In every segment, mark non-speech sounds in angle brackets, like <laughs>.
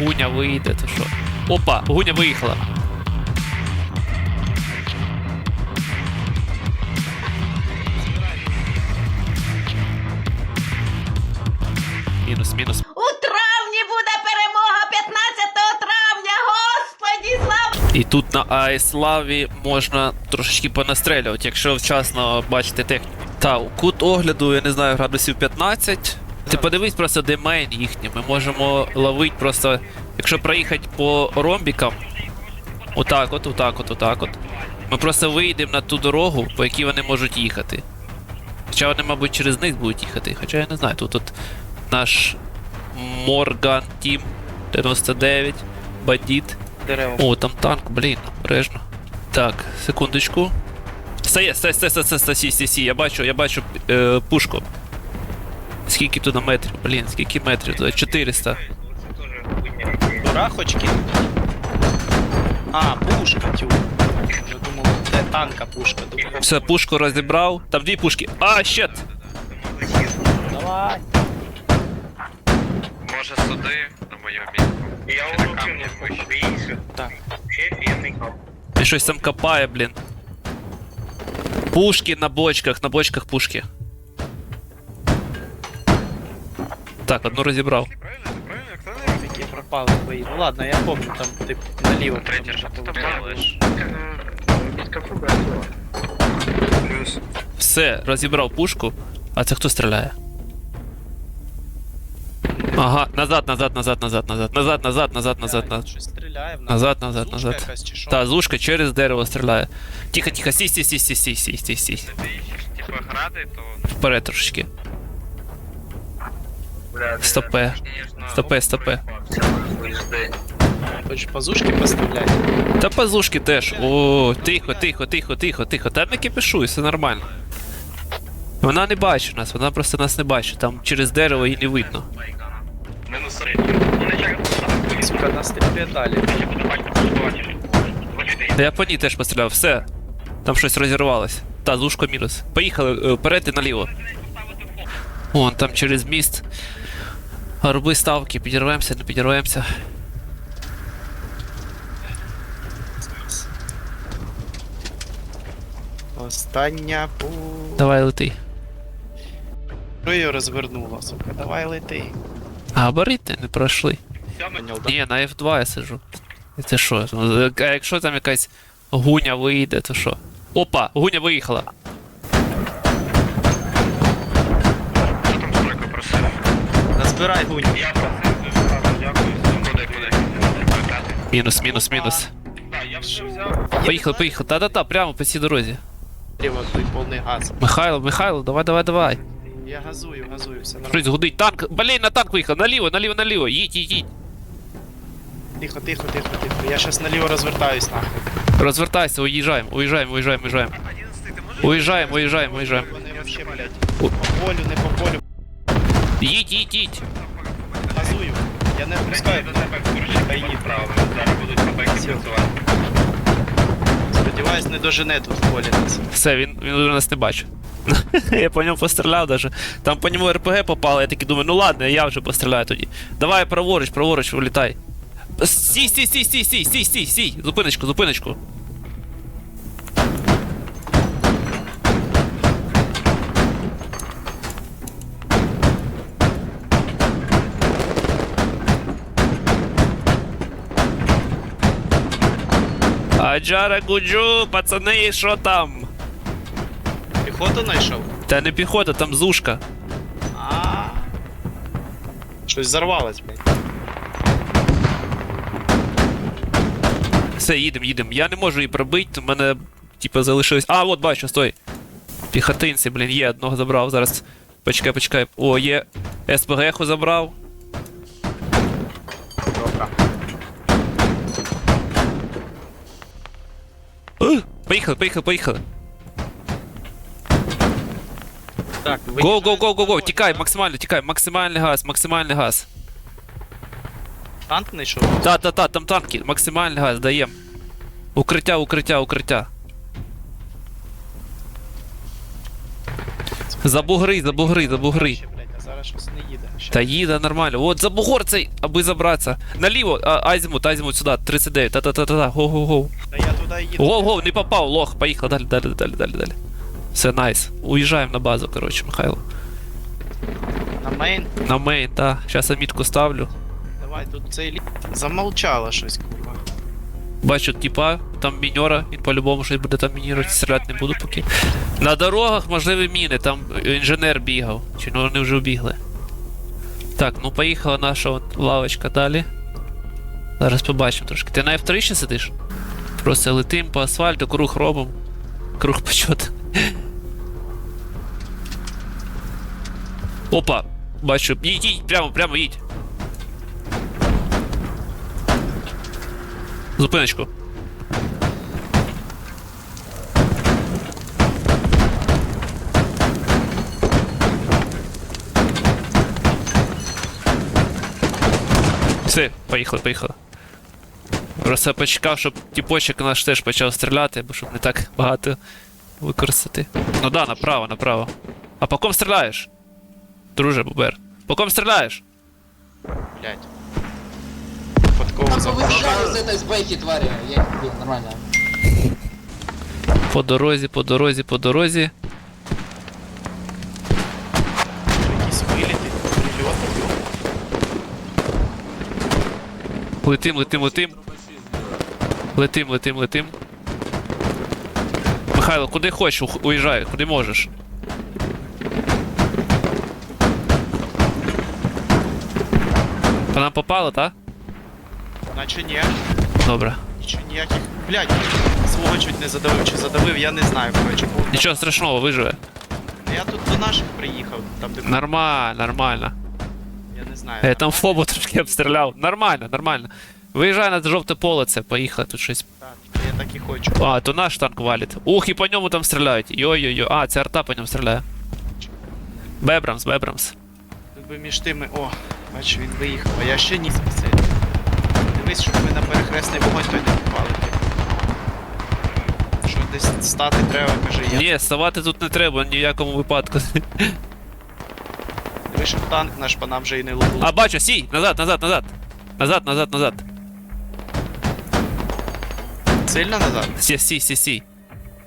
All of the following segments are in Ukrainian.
гуня вийде, то що. Опа, гуня виїхала. Мінус, мінус. У травні буде перемога 15 травня. Господі слава! І тут на Айславі можна трошечки понастрелювати, якщо вчасно бачите техніку. Та, кут огляду, я не знаю, градусів 15. Ти подивись просто, де мейн їхній. Ми можемо ловити просто, якщо проїхати по ромбікам, отак от, отак от, отак от. Ми просто вийдемо на ту дорогу, по якій вони можуть їхати. Хоча вони, мабуть, через них будуть їхати. Хоча я не знаю, тут от наш Морган Тім 99, Бандит. Дерево. О, там танк, блін, обережно. Так, секундочку. Стає, стає, стає, стає, стає, сі, сі, сі, я бачу, я бачу е, пушку. Скільки туди метрів? Блін, скільки метрів туди? 400. Рахочки. А, пушка, тю. Я думав, це танка пушка. Думав, Все, пушку розібрав. Там дві пушки. А, щет! давай. Може сюди, на моєму місці. Я Чи на воно камні кинув вище. боїшся. Так. Ще п'яний кап. І щось там копає, блін. Пушки на бочках, на бочках пушки. Так, одну розібрав. Правильно, правильно, хто не Які пропали твої. Ну ладно, я помню, там ти наліво. Третє, що ти там делаєш? Мітка побачила. Плюс. Все, розібрав пушку. А це хто стріляє? Ага, назад, назад, назад, назад, назад, назад, назад, назад, назад, назад. Щось стріляє в нас. Назад, назад, Зушка назад. якась чи що? Та, зушка через дерево стріляє. Тихо, тихо, сі, сі, сі, сі, сі, сі, сі, сі. Ти ищеш, типа, гради, то... Вперед трошечки. Бля, Стопе. Стопе, стопе. Хочеш пазушки постріляти? Та пазушки теж. О, тихо, тихо, тихо, тихо, тихо. Та не кипішуй, все нормально. Вона не бачить нас, вона просто нас не бачить. Там через дерево її не видно. Мінус. Сука, нас стріляє далі. Та я по ній теж постріляв, все. Там щось розірвалось. Та, зушко мінус. Поїхали е, вперед і наліво. Вон там через міст. Роби ставки, підірвемося, не підірвемося. Остання пу. Давай лети. Що її розвернуло, сука? Давай лети. А габарити не пройшли. Ні, на F2 я сижу. Це що? Ну, А якщо там якась гуня вийде, то що? Опа, гуня виїхала. Що там стройка просив? Назбирай гунь. Я просив, зразу дякую. Куди, куди? Мінус, мінус, мінус. Так, я вже взяв. Поїхали, поїхали. Та-та-та, прямо по цій дорозі. Той повний газ. Михайло, Михайло, давай, давай, давай. Я газую, газую, все нормально. Щось гудить. Танк. Блін, на танк виїхав. Наліво, наліво, наліво. Їдь, їдь, їдь. Тихо, тихо, тихо, тихо. Я щас наліво розвертаюсь нахуй. Розвертайся, уїжджаємо, уїжджаємо, уїжджаємо, уїжджаємо. Уїжджаємо, уїжджаємо, уїжджаємо. Вони вообще, блядь. По полю, не по полю. Їдь, їдь, їдь. Газую. Я не пускаю. До тебе коротше байні правили. Зараз будуть побеки працювати. Сподіваюсь, не дожене тут в полі нас. Все, він, він вже нас не бачив. <laughs> я по ньому постріляв даже. Там по ньому РПГ попало, я такий думаю, ну ладно, я вже постріляю тоді. Давай праворуч, праворуч, вилітай. Стій, стій, стій, стій, стій, стій, стій, стій. Зупиночку, зупиночку. Аджара Гуджу, пацани, що там? Піхоту знайшов? Та не піхота, там зушка. А. Щось зарвалось, блядь. Все, їдемо, їдемо. Я не можу її пробити, у мене, типу, залишилось. А, от бачу, стой. Піхотинці, блін, є, одного забрав. Зараз. Почекай, почекай. О, є. СПГ-ху забрав. Поїхали, поїхали, поїхали. Так, ви. Го, го, го, го, го, тікай, максимально, тікай, максимальний газ, максимальний газ. Танк знайшов? Та, та, та, там танки, максимальний газ, даєм. Укриття, укриття, укриття. За бугри, за зараз зараз щось не їде. Ще. Та їде нормально. От за бугор цей, аби забратися. Наліво, а, Айзімут, Айзімут сюди, 39. Та-та-та-та, гоу-гоу-гоу. Та я туди їду. Гоу-гоу, не попав, лох, поїхали, далі, далі, далі, далі, далі. Все, найс. Уїжджаємо на базу, коротше, Михайло. На мейн. На мейн, та. Щас я мітку ставлю. Давай, тут цей лі... Замовчало щось, курва. Бачу, типа, там міньора, він по-любому щось буде там мінірувати, стріляти не буду поки. На дорогах можливі міни, там інженер бігав. Чи ну вони вже убігли. Так, ну поїхала наша от лавочка далі. Зараз побачимо трошки. Ти на F3 ще сидиш? Просто летим по асфальту, круг робимо. Круг почот. <laughs> Опа! Бачу. Їдь, їдь, прямо, прямо їдь. Зупиночку. Все, поїхали, поїхали. Просто почекав, щоб тіпочок наш теж почав стріляти, бо щоб не так багато використати. Ну да, направо, направо. А по ком стріляєш? Друже, Бубер. По ком стріляєш? Блять. Випадково запав. Повышаю с этой сбейки, твари. Я убил, нормально. По дорозі, по дорозі, по дорозі. Летим, летим, летим. Летим, летим, летим. Михайло, куди хочеш, уїжджай, куди можеш. По нам попало, та? Наче ні. Добре. Нічого ніяких. Блять, свого чуть не задавив чи задавив, я не знаю, коротше. Нічого страшного, виживе. Я тут до наших приїхав, там де Нормально, нормально. Я знаю. Я там фобу трошки обстріляв. Нормально, нормально. Виїжджай на жовте поле, це, поїхали тут щось. Так, я так і хочу. А, то наш танк валить. Ух, і по ньому там стріляють. Йой-йой-йой. А, це арта по ньому стріляє. Бебрамс, Бебрамс. Тут би між тими. О, бачу, він виїхав, а я ще ні спеціально. Дивись, щоб ми на перехресний вогонь той не попали. Що десь стати треба, каже я. Ні, ставати тут не треба ні в якому випадку. Щоб танк наш по нам вже і не лупив. А, бачу, сій! Назад, назад, назад. Назад, назад, назад. Сильно назад? Сі, сі, сі, сі.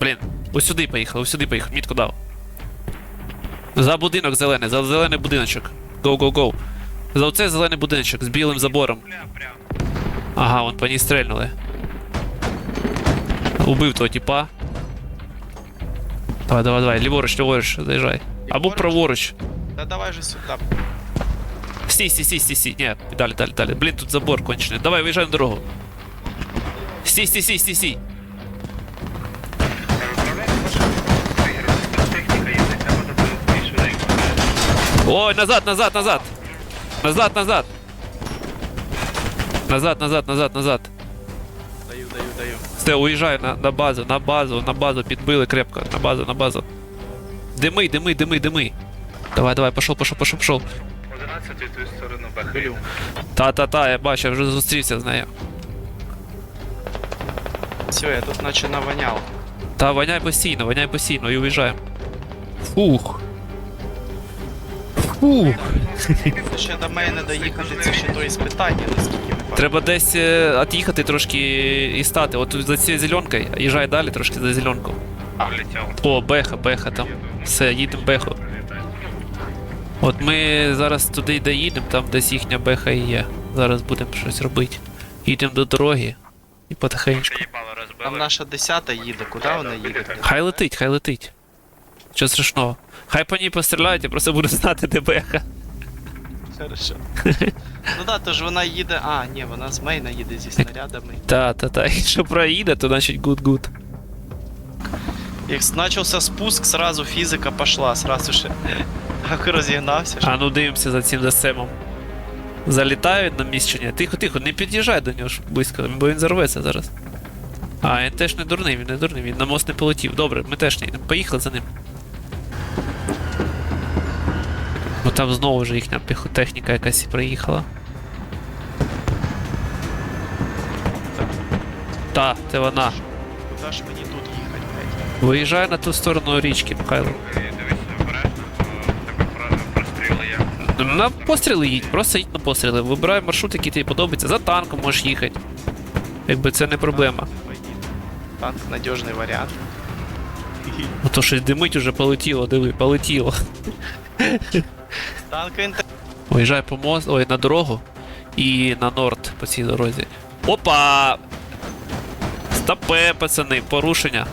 Блін, ось сюди поїхав, ось сюди поїхав, мітку дав. За будинок зелений, за зелений будиночок. Гоу, гоу, гоу. За оцей зелений будиночок з білим забором. Ага, вон по ній стрельнули. Убив того типа. Давай, давай, давай, ліворуч, ліворуч, заїжджай. Або праворуч. Та давай же сюди. Стій, стій, стій, стій, стій. Ні, далі, далі, далі. Блін, тут забор кончений. Давай, виїжджай на дорогу. Стій, стій, стій, стій, стій. Техніка їздить, треба допомогти швиденько. Ой, назад, назад, назад. Назад, назад. Назад, назад, назад, назад. Даю, даю, даю. Все, уїжджай на, на базу, на базу, на базу, підбили крепко, на базу, на базу. Дими, дими, дими, дими. Давай, давай, пошов, пошов, пошов, пошов. 11 ту сторону бахи. Блю. Та-та-та, я бачу, я вже зустрівся з нею. Все, я тут наче наваняв. Та воняй постійно, воняй постійно і уїжджаємо. Фух. Фух. Це ще до мене доїхати, це ще то іспитання, наскільки ми. Треба десь е, від'їхати трошки і стати. От за цією зеленкою, їжджай далі трошки за зеленку. О, беха, беха там. Все, їдемо беху. От ми зараз туди де їдемо, там десь їхня беха і є. Зараз будемо щось робити. Їдемо до дороги і потихеньку. Там наша десята їде, куди вона їде? Хай летить, хай летить. Що страшного. Хай по ній постріляють, я просто буду знати, де беха. Хорошо. <laughs> Ну да, то ж вона їде. А, ні, вона з мейна їде зі снарядами. Та, та, та. Якщо проїде, то значить гуд-гуд. Як почався спуск, сразу фізика пошла, сразу же. Так <laughs> розігнався. А ну дивимося за цим десемом. Залітають на місце чи? Тихо, тихо, не під'їжджай до нього ж близько, бо він зарветься зараз. А, він теж не дурний, він не дурний, він на мост не полетів. Добре, ми теж не йдемо. Поїхали за ним. Бо там знову вже їхня піхотехніка якась приїхала. Та, це вона. Куди ж мені тут їхати? Виїжджай на ту сторону річки, Михайло. На постріли їдь, просто їдь на постріли. Вибирай маршрут, який тобі подобається. За танком можеш їхати. Якби це не проблема. Танк надіжний варіант. Ну то щось димить уже полетіло, диви, полетіло. Танк інтер... Виїжджай по мост, ой, на дорогу і на норд по цій дорозі. Опа! Стопе, пацани, порушення.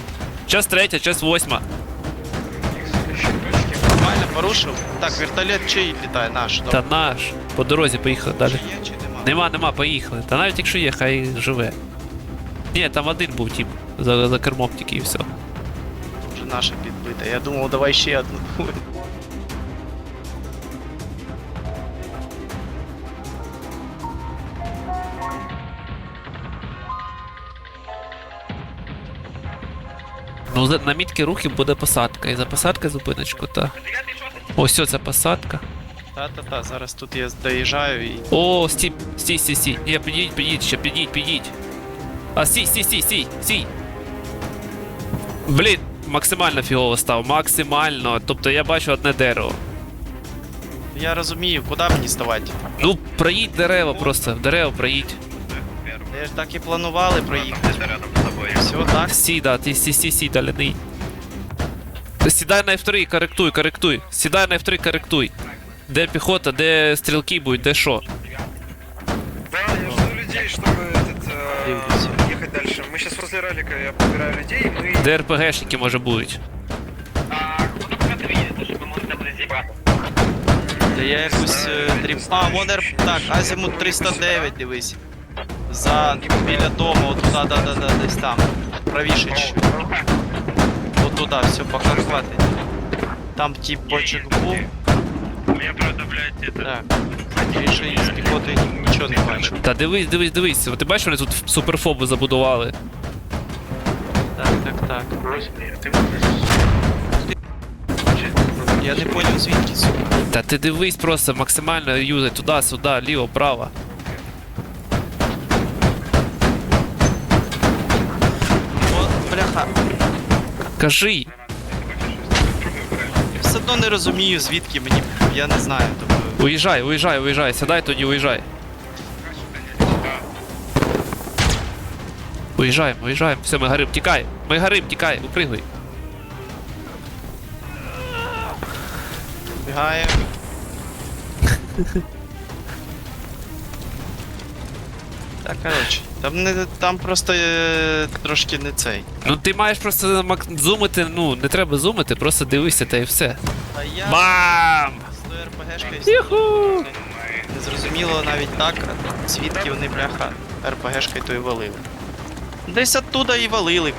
Час третя, час восьма. Нормально порушив. Так, вертолет чий літає наш. Та наш. По дорозі поїхали далі. Чи є, чи нема? Нема, нема, поїхали. Та навіть якщо є, хай живе. Ні, там один був тип. За, за кермом тільки і все. Вже наша підбита. Я думав, давай ще одну. Ну, на мітки рухів буде посадка. І за посадкою зупиночку, та. Ось це посадка. Та-та-та, зараз тут я доїжджаю і. О, стій, стій, стій, стій. Ні, підійдь, підійдь, ще підійдь, підійдь. А стій, стій, стій, стій, стій. Блін, максимально фігово став, максимально. Тобто я бачу одне дерево. Я розумію, куди мені ставати. Ну, проїдь дерево просто, дерево проїдь. Я ж так і планували проїхати. рядом з тобою. Все так. Стій, да, ти стій, стій, стій, далі не їдь. Сідай на F3, корректуй, корректуй. Сідай на F3, корректуй. Де піхота, де стрілки будуть, де що. Да, я жду людей, чтобы этот, э, Дивлюсь. ехать дальше. Мы сейчас возле ралика, я подбираю людей, мы... Де РПГшники може будуть. Та я якусь е, дріб... А, Модер. Так, Азімут 309, дивись. За біля дому, от туди, да, да, да, десь там. Правіше чуть. От туди, все, пока хватить. Там тип бочок був. Меня правда, блядь, это... Так. Більше із піхоти нічого не бачу. Та дивись, дивись, дивись. Ти бачиш, вони тут суперфоби забудували. Так, так, так. Я не поняв звідки, сука. Та ти дивись просто максимально юзай туди, сюди, ліво, право. О, бляха. Кажи. Я все одно не розумію, звідки мені. Я не знаю. Тобто, Уїжджай, уїжджай, уїжджай. Сідай тоді, уїжджай. Уїжджаємо, уїжджаємо. Все, ми горим, тікай. Ми горим, тікай, упригуй. бігає. <laughs> Так, коротше, там не там просто е, трошки не цей. Ну ти маєш просто мак- зумити, ну, не треба зумити, просто дивися та і все. А я Бам! з тою РПГшкою Юху! не зрозуміло навіть так, звідки вони бляха РПГшкою то і валили. Десь оттуда і валили.